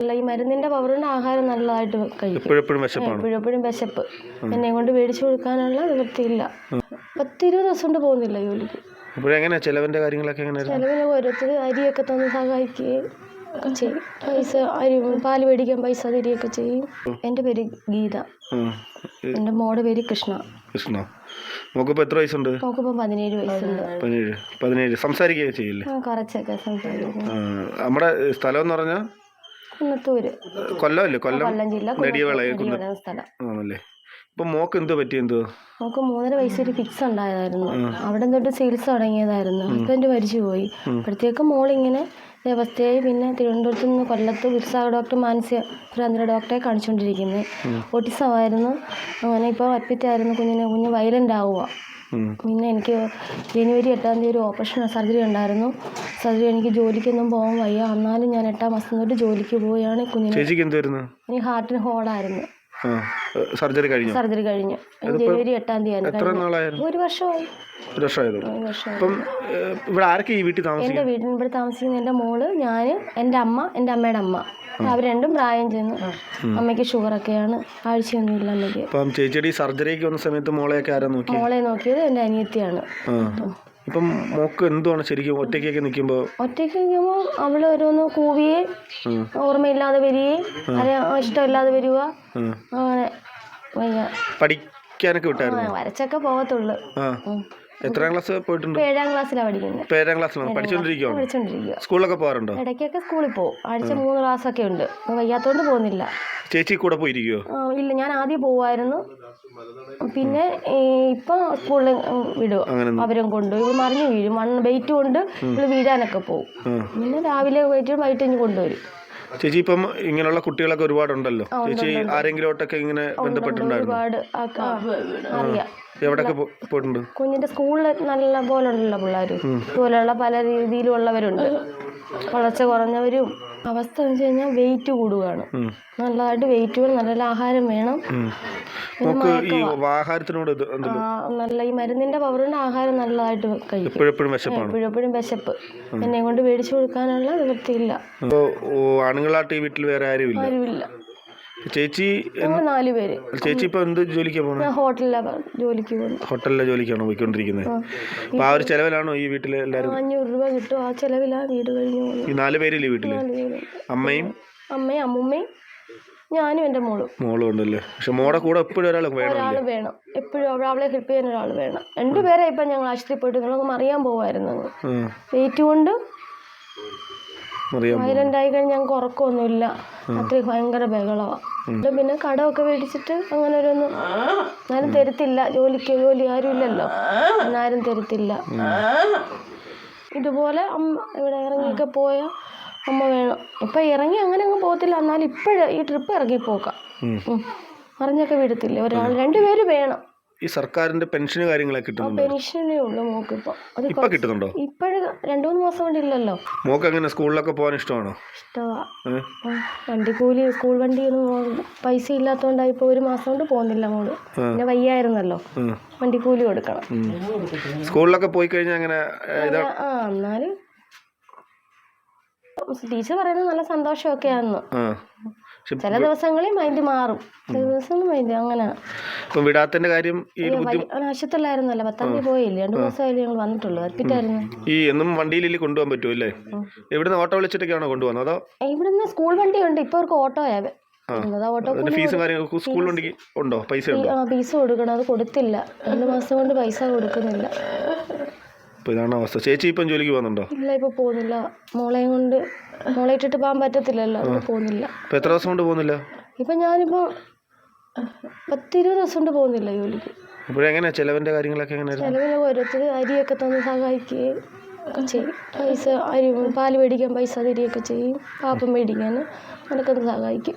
അല്ല ഈ മരുന്നിന്റെ പവർ കൊണ്ട് ആഹാരം നല്ലതായിട്ട് കഴിക്കും. എപ്പോഴെപ്പോഴും വിശപ്പാണ്? എപ്പോഴും എപ്പോഴും വിശപ്പ്. എന്നെ കൊണ്ട് മേടിച്ചു കൊടുക്കാനുള്ള നിവൃത്തിയില്ല. പത്തിരുപത് ദിവസം കൊണ്ട് പോകുന്നില്ല ജോലിക്ക്. എങ്ങനെയാ? ചിലവിന്റെ കാര്യങ്ങളൊക്കെ ചെലവിന് ഓരോരുത്തർ അരിയൊക്കെ തന്ന് സഹായിക്കുകയും ഒക്കെ ചെയ്യും. പൈസ അരി പാൽ മേടിക്കാൻ പൈസ തരികയൊക്കെ ചെയ്യും. എന്റെ പേര് ഗീത. എന്റെ മോടെ പേര് കൃഷ്ണ. കൃഷ്ണ. മോക്കിപ്പോൾ എത്ര വയസ്സുണ്ട്? നോക്കുമ്പോൾ പതിനേഴ് വയസ്സുണ്ട്. പതിനേഴ്. പതിനേഴ്. സംസാരിക്കുകയൊക്കെ ചെയ്യില്ലേ? കുറച്ചൊക്കെ സംസാരിക്കും. നമ്മുടെ സ്ഥലം എന്ന് പറഞ്ഞാൽ കുന്നത്തൂര്. കൊല്ലമല്ലേ? കൊല്ലം കൊല്ലം ജില്ല കുന്നത്തൂര് സ്ഥലം. ആണല്ലേ. ഇപ്പം മോക്ക് എന്തോ പറ്റി എന്തോ മോക്ക് മൂന്നര ഫിക്സ് ഉണ്ടായതായിരുന്നു. അവിടെ തൊട്ട് ചികിത്സ തുടങ്ങിയതായിരുന്നു. ഹസ്ബൻഡ് മരിച്ചു പോയി. അപ്പോഴത്തേക്കും മോളിങ്ങനെ വ്യവസ്ഥയായി പിന്നെ തിരുവനന്തപുരത്ത് നിന്ന് കൊല്ലത്ത് വിർസാ ഡോക്ടർ മാനസിക ഭ്രാന്തര ഡോക്ടറെ കാണിച്ചുകൊണ്ടിരിക്കുന്നത് ഓട്ടിസമായിരുന്നു. അങ്ങനെ ഇപ്പോൾ അപ്പിറ്റായിരുന്നു കുഞ്ഞിനെ കുഞ്ഞ് വയലന്റ് ആവുക. പിന്നെ എനിക്ക് ജനുവരി എട്ടാം തീയതി ഒരു ഓപ്പറേഷൻ സർജറി ഉണ്ടായിരുന്നു. സർജറി എനിക്ക് ജോലിക്കൊന്നും പോകാൻ വയ്യ. എന്നാലും ഞാൻ എട്ടാം മാസം തൊട്ട് ജോലിക്ക് പോവുകയാണ് കുഞ്ഞിനെ എനിക്ക് ഹാർട്ടിന് ഹോളായിരുന്നു സർജറി കഴിഞ്ഞു? സർജറി കഴിഞ്ഞു. ജനുവരി എട്ടാം തീയതി ഒരു വർഷമായി. ഒരു വർഷമായത്? അപ്പം ഇവിടെ ആരൊക്കെ ഈ വീട്ടിൽ താമസിക്കും എന്റെ വീട്ടിൽ ഇവിടെ താമസിക്കുന്ന എന്റെ മോൾ ഞാൻ എന്റെ അമ്മ എന്റെ അമ്മയുടെ അമ്മ. അവർ രണ്ടും പ്രായം ചെന്നു അമ്മയ്ക്ക് ഷുഗർ ഒക്കെയാണ്. ആഴ്ചയൊന്നുമില്ല അമ്മയ്ക്ക്. അപ്പം ചേച്ചിയുടെ സർജറിക്ക് വന്ന സമയത്ത് മോളെയൊക്കെ ആരാ നോക്കി മോളെ നോക്കിയത് എന്റെ അനിയത്തിയാണ്. ഇപ്പം മോക്ക് എന്തുവാണ് ശരിക്കും ഒറ്റയ്ക്കൊക്കെ നിൽക്കുമ്പോൾ ഒറ്റയ്ക്ക് നിൽക്കുമ്പോൾ അവൾ ഓരോന്ന് കൂവിയെ ഓർമ്മയില്ലാതെ വരികയും അല്ലെ ഇഷ്ടമില്ലാതെ വരിക. അങ്ങനെ വയ്യ പഠിക്കാനൊക്കെ വിട്ടായിരുന്നു? വരച്ചൊക്കെ പോകത്തുള്ളു. ആ. എത്രാം ക്ലാസ് പോയിട്ടുണ്ട്? ഇപ്പൊ ഏഴാം ക്ലാസ്സിലാണ് പഠിക്കുന്നത്. ഇപ്പം ഏഴാം ക്ലാസ്സിലാണ്? പഠിച്ചുകൊണ്ടിരിക്കുകയാണ് പഠിച്ചോണ്ടിരിക്കുക സ്കൂളിലൊക്കെ പോകാറുണ്ടോ? ഇടയ്ക്കൊക്കെ സ്കൂളിൽ പോകും. ആഴ്ച മൂന്ന് ക്ലാസ്സൊക്കെ ഉണ്ട്. ഇപ്പൊ വയ്യാത്തോണ്ട് പോകുന്നില്ല. ചേച്ചി കൂടെ പോയിരിക്കുവോ? ആ, ഇല്ല ഞാൻ ആദ്യം പോവായിരുന്നു. പിന്നെ ഈ ഇപ്പൊ സ്കൂളിൽ വിടുക അങ്ങനെ അവരും കൊണ്ട് ഇവ മറിഞ്ഞു വീഴും. മണ്ണ് വെയിറ്റ് കൊണ്ട് ഇവൾ വീഴാനൊക്കെ പോകും പിന്നെ രാവിലെ പോയിട്ട് വൈകിട്ട് ഇനി കൊണ്ടുവരും. ചേച്ചി ഇപ്പം ഇങ്ങനെയുള്ള കുട്ടികളൊക്കെ ഒരുപാടുണ്ടല്ലോ? ചേച്ചി ആരെങ്കിലോട്ടൊക്കെ ഇങ്ങനെ ബന്ധപ്പെട്ടിട്ടുണ്ടായിരുന്നു? പോയിട്ടുണ്ട്? കുഞ്ഞിന്റെ സ്കൂളിൽ നല്ല പോലെ ഉണ്ടല്ലോ പിള്ളേർ ഇതുപോലെയുള്ള പല രീതിയിലുള്ളവരുണ്ട്. വളർച്ച കുറഞ്ഞവരും അവസ്ഥ എന്ന് വെച്ച് കഴിഞ്ഞാൽ വെയിറ്റ് കൂടുകയാണ് നല്ലതായിട്ട് വെയിറ്റ് വേണം നല്ല ആഹാരം വേണം. ആഹാരത്തിനോട് നല്ല ഈ മരുന്നിന്റെ പവർ കൊണ്ട് ആഹാരം നല്ലതായിട്ട് കഴിക്കും. എപ്പോഴെപ്പോഴും വിശപ്പ്. എന്നെ കൊണ്ട് മേടിച്ചു കൊടുക്കാനുള്ള നിവൃത്തിയില്ല ആണുങ്ങളാട്ട് വീട്ടിൽ വേറെ ആരുമില്ല? ആരുമില്ല. ചേച്ചി ഞങ്ങൾ നാല് പേര്. ചേച്ചി ഇപ്പൊ എന്ത് ജോലിക്കാ പോണത് ഞാൻ ഹോട്ടലിലാണ് ജോലിക്ക് പോകുന്നത് ഹോട്ടലിലെ ജോലിക്കാണോ പോയിക്കൊണ്ടിരിക്കുന്നത് അപ്പൊ ആ ഒരു ചെലവിലാണോ ഈ വീട്ടിലെ എല്ലാവരും അഞ്ഞൂറ് രൂപ കിട്ടും. ആ ചെലവിലാ വീട് കഴിഞ്ഞു ഈ നാല് പേരില്ലേ വീട്ടിൽ? അമ്മയും? അമ്മയും അമ്മൂമ്മയും ഞാനും എന്റെ മോളും. മോളും ഉണ്ടല്ലേ? പക്ഷെ മോടെ കൂടെ എപ്പോഴും ഒരാൾ വേണം ഒരാൾ വേണം. എപ്പോഴും അവ- അവളെ ഹെൽപ്പ് ചെയ്യാൻ ഒരാൾ വേണം. രണ്ടുപേരെ ഇപ്പം ഞങ്ങൾ ആശുപത്രി പോയിട്ട് നിങ്ങളൊന്നും അറിയാൻ പോവായിരുന്നു വെയിറ്റ് കൊണ്ട് വയലന്റ് ആയി കഴിഞ്ഞാൽ ഞങ്ങൾക്ക് ഉറക്കമൊന്നുമില്ല അത്രയും ഭയങ്കര ബഹളമാണ് പിന്നെ ഒക്കെ മേടിച്ചിട്ട് അങ്ങനെ ഓരോന്നും ആരും തരത്തില്ല. ജോലിക്ക് ജോലി ആരും ഇല്ലല്ലോ. ആരും തരത്തില്ല. ഇതുപോലെ അമ്മ ഇവിടെ ഇറങ്ങിയൊക്കെ പോയ അമ്മ വേണം. ഇപ്പം ഇറങ്ങി അങ്ങനെ അങ്ങ് പോകത്തില്ല. എന്നാലും ഇപ്പോഴും ഈ ട്രിപ്പ് ഇറങ്ങി പോക്കാം. അറിഞ്ഞൊക്കെ വിടത്തില്ല. ഒരാൾ രണ്ടുപേര് വേണം. ഈ സർക്കാരിന്റെ പെൻഷൻ കാര്യങ്ങളൊക്കെ കിട്ടുന്നുണ്ടോ? പെൻഷനേ ഉള്ളൂ മോക്കിപ്പോൾ അത് ഇപ്പൊ കിട്ടുന്നുണ്ടോ? ഇപ്പോഴും രണ്ടു മൂന്ന് മാസം കൊണ്ടില്ലല്ലോ മോക്ക് എങ്ങനെ സ്കൂളിലൊക്കെ പോകാൻ ഇഷ്ടമാണോ? ഇഷ്ടമാണ് ഏ? വണ്ടിക്കൂലി സ്കൂൾ വണ്ടിയൊന്നും പോ- പൈസ ഇല്ലാത്തോണ്ടായി ഇപ്പൊ ഒരു മാസം കൊണ്ട് പോകുന്നില്ല മോൾ. പിന്നെ വയ്യായിരുന്നല്ലോ. ഉം. വണ്ടിക്കൂലി കൊടുക്കണം. സ്കൂളിലൊക്കെ പോയി കഴിഞ്ഞാൽ അങ്ങനെ ഏ, ഇത് ആ എന്നാലും ടീച്ചർ പറയുന്നത് നല്ല സന്തോഷമൊക്കെയാന്ന് ആ. പക്ഷെ ചില ദിവസങ്ങളിൽ മൈൻഡ് മാറും. ചില ദിവസങ്ങളിൽ മൈൻഡ് അങ്ങനെ ഇപ്പം വിടാത്തിന്റെ കാര്യം ഈ ആശുപത്രിയിലായിരുന്നല്ലോ പത്താം തീയതി പോയില്ലേ? രണ്ടു ദിവസമായില്ലേ ഞങ്ങൾ വന്നിട്ടുള്ളൂ. അർപ്പിറ്റായിരുന്നു ഈ എന്നും വണ്ടിയിൽ കൊണ്ടുപോകാൻ പറ്റുമോ അല്ലേ ഇവിടുന്ന് ഓട്ടോ വിളിച്ചിട്ടൊക്കെയാണോ കൊണ്ടുപോകുന്നത്? അതോ ഇവിടുന്ന് സ്കൂൾ വണ്ടിയുണ്ട്. ഇപ്പോൾ അവർക്ക് ഓട്ടോയാ. ഫീസ് സ്കൂൾ വണ്ടിക്ക് ഉണ്ടോ? പൈസ പൈസ കൊടുക്കണം. അത് കൊടുത്തില്ല. രണ്ട് മാസം കൊണ്ട് പൈസ കൊടുക്കുന്നില്ല. അപ്പോൾ ഇതാണ് അവസ്ഥ. ചേച്ചി ഇപ്പം ജോലിക്ക് പോകുന്നുണ്ടോ? ഇല്ല ഇപ്പോൾ പോകുന്നില്ല. മോളെയും കൊണ്ട് മോളെ ഇട്ടിട്ട് പോകാൻ പറ്റത്തില്ലല്ലോ അതുകൊണ്ട് പോകുന്നില്ല. ഇപ്പം എത്ര ദിവസം കൊണ്ട് പോകുന്നില്ല? ഇപ്പം ഞാനിപ്പോൾ പത്തിരുപത് ദിവസം കൊണ്ട് പോകുന്നില്ല ജോലിക്ക്. അപ്പോഴെങ്ങനെയാണ് ചിലവിന്റെ കാര്യങ്ങളൊക്കെ എങ്ങനെയായിരുന്നു? ചിലവിന് ഓരോരുത്തർ അരിയൊക്കെ തന്ന് സഹായിക്കുകയും ഒക്കെ ചെയ്യും. പൈസ അരി പാൽ മേടിക്കാൻ പൈസ തരികയൊക്കെ ചെയ്യും. പാപ്പം മേടിക്കാൻ അതൊക്കെ ഒന്ന് സഹായിക്കും.